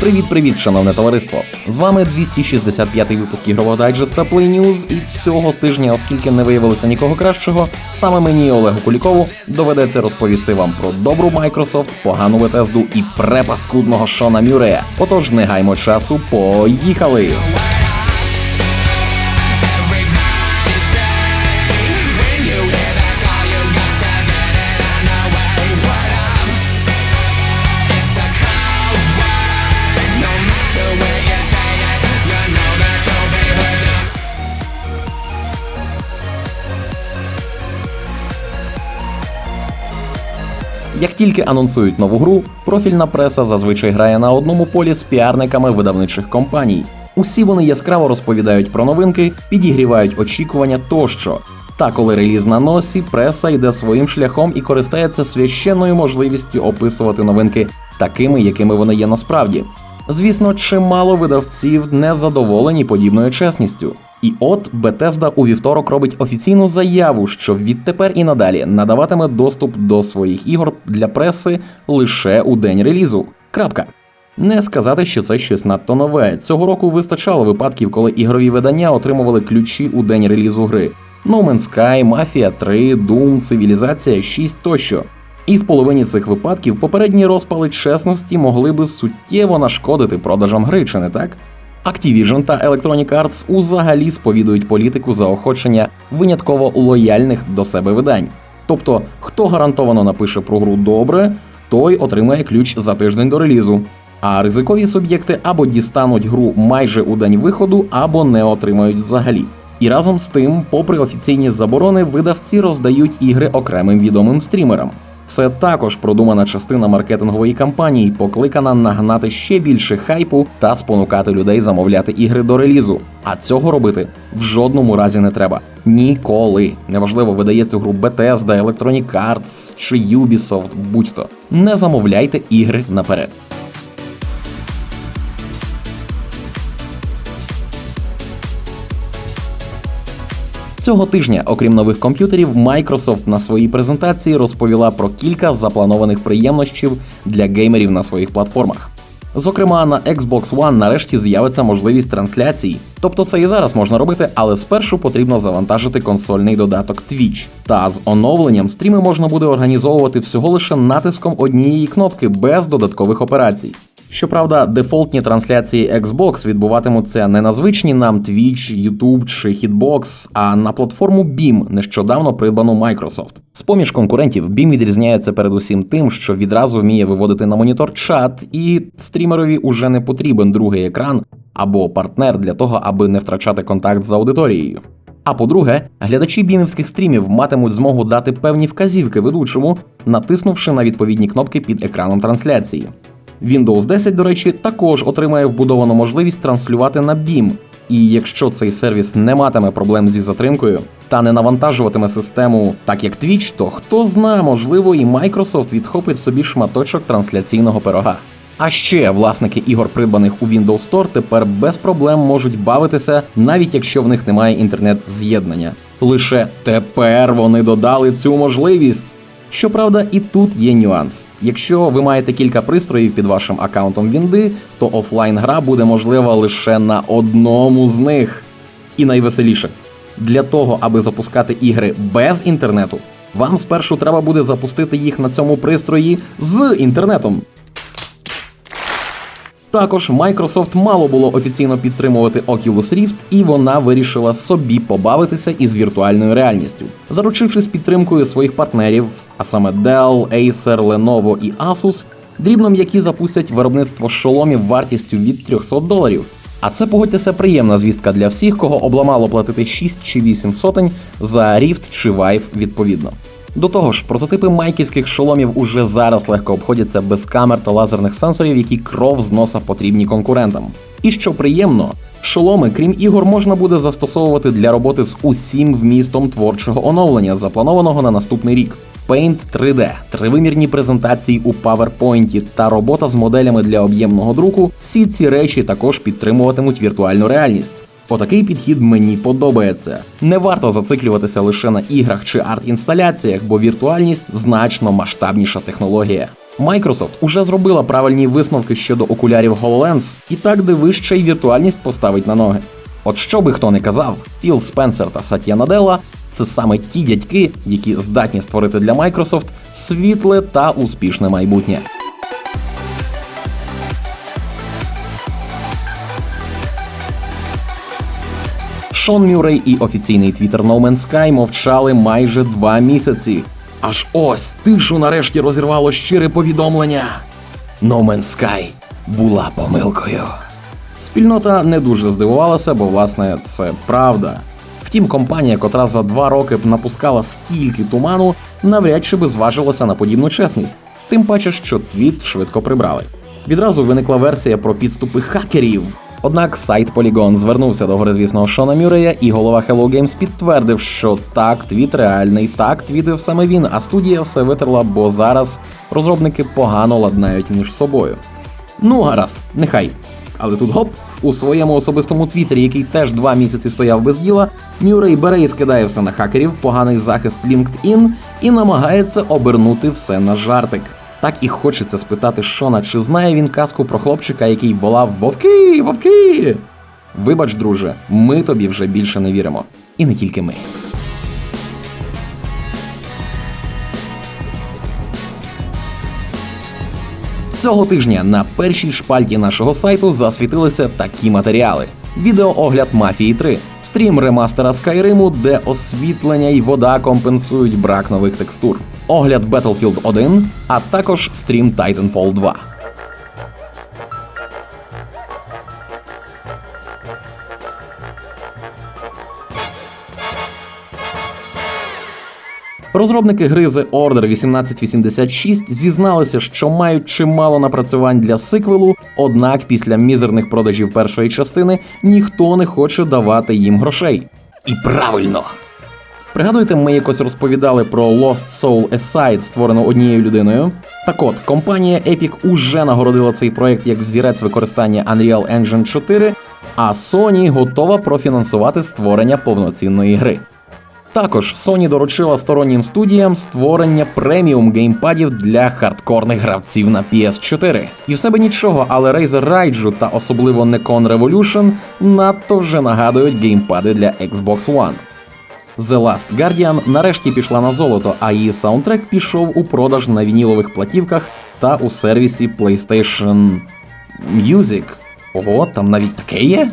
Привіт-привіт, шановне товариство! З вами 265-й випуск ігрового дайджеста Play News, і цього тижня, оскільки не виявилося нікого кращого, саме мені Олегу Кулікову доведеться розповісти вам про добру Microsoft, погану Bethesda і препаскудного Шона Мюрея. Отож, не гаймо часу, поїхали! Як тільки анонсують нову гру, профільна преса зазвичай грає на одному полі з піарниками видавничих компаній. Усі вони яскраво розповідають про новинки, підігрівають очікування тощо. Та коли реліз на носі, преса йде своїм шляхом і користається священною можливістю описувати новинки такими, якими вони є насправді. Звісно, чимало видавців не задоволені подібною чесністю. І от Bethesda у вівторок робить офіційну заяву, що відтепер і надалі надаватиме доступ до своїх ігор для преси лише у день релізу. Крапка. Не сказати, що це щось надто нове. Цього року вистачало випадків, коли ігрові видання отримували ключі у день релізу гри. No Man's Sky, Mafia 3, Doom, Цивілізація 6 тощо. І в половині цих випадків попередні розпали чесності могли би суттєво нашкодити продажам гри, чи не так? Activision та Electronic Arts узагалі сповідують політику заохочення винятково лояльних до себе видань. Тобто, хто гарантовано напише про гру добре, той отримає ключ за тиждень до релізу. А ризикові суб'єкти або дістануть гру майже у день виходу, або не отримають взагалі. І разом з тим, попри офіційні заборони, видавці роздають ігри окремим відомим стрімерам. Це також продумана частина маркетингової кампанії, покликана нагнати ще більше хайпу та спонукати людей замовляти ігри до релізу. А цього робити в жодному разі не треба. Ніколи. Неважливо, видає цю гру Bethesda, Electronic Arts чи Ubisoft, будь-то. Не замовляйте ігри наперед. Цього тижня, окрім нових комп'ютерів, Microsoft на своїй презентації розповіла про кілька запланованих приємнощів для геймерів на своїх платформах. Зокрема, на Xbox One нарешті з'явиться можливість трансляцій. Тобто це і зараз можна робити, але спершу потрібно завантажити консольний додаток Twitch. Та з оновленням стріми можна буде організовувати всього лише натиском однієї кнопки без додаткових операцій. Щоправда, дефолтні трансляції Xbox відбуватимуться не на звичні нам Twitch, YouTube чи Hitbox, а на платформу Beam, нещодавно придбану Microsoft. З поміж конкурентів Beam відрізняється передусім тим, що відразу вміє виводити на монітор чат, і стрімерові уже не потрібен другий екран або партнер для того, аби не втрачати контакт з аудиторією. А по-друге, глядачі бімівських стрімів матимуть змогу дати певні вказівки ведучому, натиснувши на відповідні кнопки під екраном трансляції. Windows 10, до речі, також отримає вбудовану можливість транслювати на BIM. І якщо цей сервіс не матиме проблем зі затримкою та не навантажуватиме систему так як Twitch, то хто зна, можливо, і Microsoft відхопить собі шматочок трансляційного пирога. А ще власники ігор, придбаних у Windows Store, тепер без проблем можуть бавитися, навіть якщо в них немає інтернет-з'єднання. Лише тепер вони додали цю можливість. Щоправда, і тут є нюанс. Якщо ви маєте кілька пристроїв під вашим аккаунтом Вінди, то офлайн гра буде можлива лише на одному з них. І найвеселіше, для того, аби запускати ігри без інтернету, вам спершу треба буде запустити їх на цьому пристрої з інтернетом. Також Microsoft мало було офіційно підтримувати Oculus Rift, і вона вирішила собі побавитися із віртуальною реальністю, заручившись підтримкою своїх партнерів, а саме Dell, Acer, Lenovo і Asus, дрібно м'які запустять виробництво шоломів вартістю від 300 доларів. А це погодьтеся приємна звістка для всіх, кого обламало платити 6 чи 8 сотень за Rift чи Vive відповідно. До того ж, прототипи майківських шоломів уже зараз легко обходяться без камер та лазерних сенсорів, які кров з носа потрібні конкурентам. І що приємно, шоломи, крім ігор, можна буде застосовувати для роботи з усім вмістом творчого оновлення, запланованого на наступний рік. Paint 3D, тривимірні презентації у PowerPoint та робота з моделями для об'ємного друку, всі ці речі також підтримуватимуть віртуальну реальність. Отакий підхід мені подобається. Не варто зациклюватися лише на іграх чи арт-інсталяціях, бо віртуальність значно масштабніша технологія. Microsoft уже зробила правильні висновки щодо окулярів HoloLens, і так диви й віртуальність поставить на ноги. От що би хто не казав, Філ Спенсер та Сатья Наделла – це саме ті дядьки, які здатні створити для Microsoft світле та успішне майбутнє. Шон Мюррей і офіційний твіттер No Man's Sky мовчали майже два місяці. Аж ось тишу нарешті розірвало щире повідомлення. No Man's Sky була помилкою. Спільнота не дуже здивувалася, бо власне це правда. Втім, компанія, котра за два роки б напускала стільки туману, навряд чи би зважилася на подібну чесність. Тим паче, що твіт швидко прибрали. Відразу виникла версія про підступи хакерів. Однак сайт Polygon звернувся до горизвісного Шона Мюрея, і голова Hello Games підтвердив, що так, твіт реальний, так твітив саме він, а студія все витерла, бо зараз розробники погано ладнають між собою. Ну, гаразд, нехай. Але тут гоп, у своєму особистому твіттері, який теж два місяці стояв без діла, Мюррей бере і скидає все на хакерів, поганий захист LinkedIn і намагається обернути все на жартик. Так і хочеться спитати Шона, чи знає він казку про хлопчика, який волав Вовки, вовки. Вибач, друже, ми тобі вже більше не віримо. І не тільки ми. Цього тижня на першій шпальті нашого сайту засвітилися такі матеріали: відеоогляд Мафії 3, стрім ремастера Скайриму, де освітлення і вода компенсують брак нових текстур, огляд Battlefield 1, а також стрім Titanfall 2. Розробники гри The Order 1886 зізналися, що мають чимало напрацювань для сиквелу, однак після мізерних продажів першої частини ніхто не хоче давати їм грошей. І правильно! Пригадуєте, ми якось розповідали про Lost Soul Aside, створену однією людиною. Так от, компанія Epic уже нагородила цей проект як взірець використання Unreal Engine 4, а Sony готова профінансувати створення повноцінної гри. Також Sony доручила стороннім студіям створення преміум геймпадів для хардкорних гравців на PS4. І все би нічого, але Razer Raiju та особливо Necon Revolution надто вже нагадують геймпади для Xbox One. The Last Guardian нарешті пішла на золото, а її саундтрек пішов у продаж на вінілових платівках та у сервісі PlayStation Music. Ого, там навіть таке є?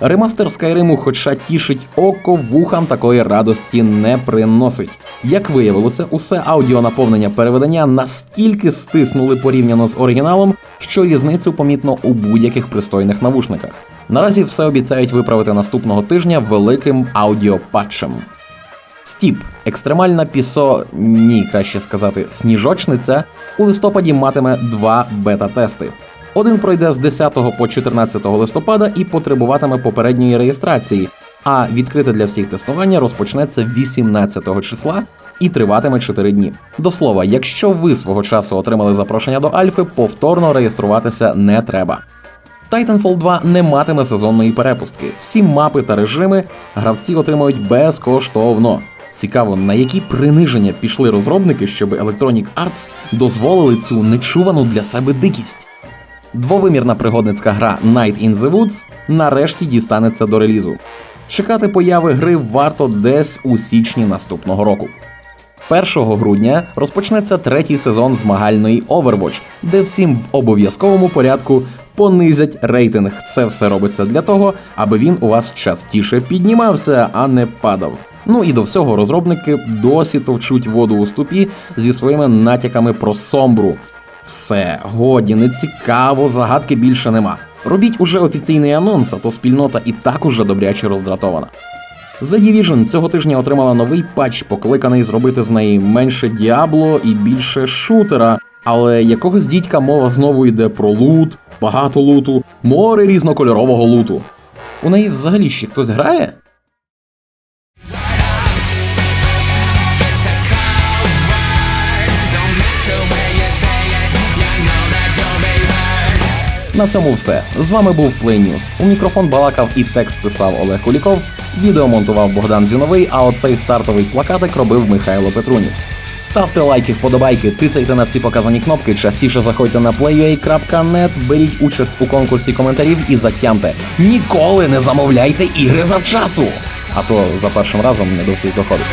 Ремастер Скайриму, хоча тішить око, вухам такої радості не приносить. Як виявилося, усе аудіонаповнення переведення настільки стиснули порівняно з оригіналом, що різницю помітно у будь-яких пристойних навушниках. Наразі все обіцяють виправити наступного тижня великим аудіопатчем. Стіп, екстремальна пісо, ні, краще сказати, сніжочниця, у листопаді матиме два бета-тести. Один пройде з 10 по 14 листопада і потребуватиме попередньої реєстрації. А відкрите для всіх тестування розпочнеться 18 числа і триватиме 4 дні. До слова, якщо ви свого часу отримали запрошення до Альфи, повторно реєструватися не треба. Titanfall 2 не матиме сезонної перепустки. Всі мапи та режими гравці отримують безкоштовно. Цікаво, на які приниження пішли розробники, щоб Electronic Arts дозволили цю нечувану для себе дикість. Двовимірна пригодницька гра Night in the Woods нарешті дістанеться до релізу. Чекати появи гри варто десь у січні наступного року. 1 грудня розпочнеться третій сезон змагальної Overwatch, де всім в обов'язковому порядку понизять рейтинг. Це все робиться для того, аби він у вас частіше піднімався, а не падав. Ну і до всього розробники досі товчуть воду у ступі зі своїми натяками про сомбру. Все, годі, не цікаво, загадки більше нема. Робіть уже офіційний анонс, а то спільнота і так уже добряче роздратована. The Division цього тижня отримала новий патч, покликаний зробити з неї менше діабло і більше шутера. Але якогось дідька мова знову йде про лут, багато луту, море різнокольорового луту. У неї взагалі ще хтось грає? На цьому все. З вами був Play News. У мікрофон балакав і текст писав Олег Куліков, відео монтував Богдан Зіновий, а оцей стартовий плакатик робив Михайло Петрунів. Ставте лайки, вподобайки, тицяйте на всі показані кнопки, частіше заходьте на play.ua.net, беріть участь у конкурсі коментарів і затямте. Ніколи не замовляйте ігри завчасу! А то за першим разом не до всіх доходить.